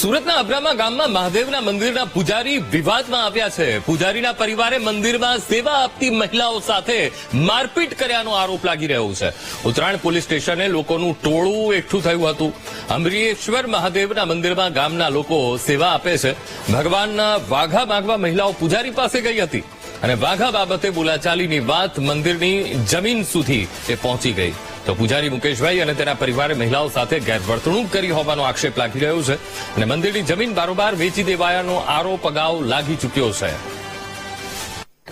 સુરતના અબ્રામા ગામમાં મહાદેવના મંદિરના પૂજારી વિવાદમાં આવ્યા છે. પૂજારીના પરિવારે મંદિરમાં સેવા આપતી મહિલાઓ સાથે મારપીટ કર્યાનો આરોપ લાગી રહ્યો છે. ઉત્તરાયણ પોલીસ સ્ટેશને લોકોનું ટોળું એકઠું થયું હતું. અમરીશ્વર મહાદેવના મંદિરમાં ગામના લોકો સેવા આપે છે. ભગવાનના વાઘા માગવા મહિલાઓ પૂજારી પાસે ગઈ હતી. અને વાઘા બાબતે બોલાચાલીની વાત મંદિરની જમીન સુધી એ પહોંચી ગઈ. તો પૂજારી મુકેશભાઈ અને તેના પરિવારે મહિલાઓ સાથે ગેરવર્તણૂક કરી હોવાનો આક્ષેપ લાગી રહ્યો છે અને મંદિરની જમીન બારોબાર વેચી દેવાયાનો આરોપ અગાઉ લાગી ચૂક્યો છે.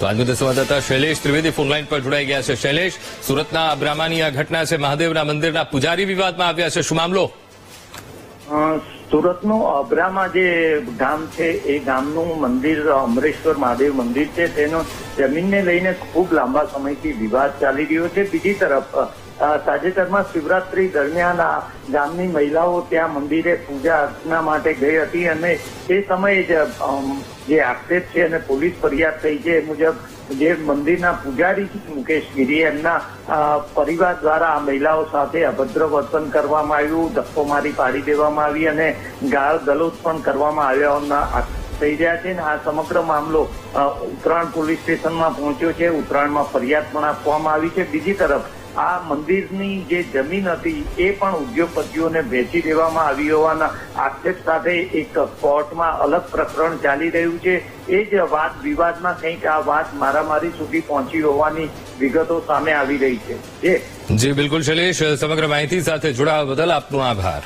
તો આજ સંવાદદાતા શૈલેષ ત્રિવેદી ફોનલાઈન પર જોડાઈ ગયા છે. શૈલેષ, સુરતના અબ્રામાની આ ઘટના છે. મહાદેવના મંદિરના પૂજારી વિવાદમાં આવ્યા છે. શું મામલો? સુરતનું અબ્રામા જે ગામ છે, એ ગામનું મંદિર, અમરેશ્વર મહાદેવ મંદિર છે, તેનો જમીનને લઈને ખૂબ લાંબા સમયથી વિવાદ ચાલી રહ્યો છે. બીજી તરફ તાજેતરમાં શિવરાત્રી દરમિયાન આ ગામની મહિલાઓ ત્યાં મંદિરે પૂજા અર્ચના માટે ગઈ હતી અને તે સમયે જ આક્ષેપ છે અને પોલીસ ફરિયાદ થઈ છે એ મુજબ જે મંદિરના પૂજારી મુકેશ ગીરી, એમના પરિવાર દ્વારા આ મહિલાઓ સાથે અભદ્ર વર્તન કરવામાં આવ્યું, ધક્કો મારી પાડી દેવામાં આવી અને ગાળ ગલોચ પણ કરવામાં આક્ષેપ થઈ રહ્યા છે ને આ સમગ્ર મામલો ઉત્તરાયણ પોલીસ સ્ટેશનમાં પહોંચ્યો છે. ઉત્તરાયણમાં ફરિયાદ પણ આપવામાં આવી છે. બીજી તરફ આ મંદિરની જે જમીન હતી એ પણ ઉદ્યોગપતિઓને વેચી દેવામાં આવી હોવાના આક્ષેપ સાથે એક કોર્ટમાં અલગ પ્રકરણ ચાલી રહ્યું છે. એ જ વાત વિવાદમાં કંઈક આ વાત મારામારી સુધી પહોંચી હોવાની વિગતો સામે આવી રહી છે. જે બિલકુલ શૈલેષ, સમગ્ર માહિતી સાથે જોડાવા બદલ આપનો આભાર.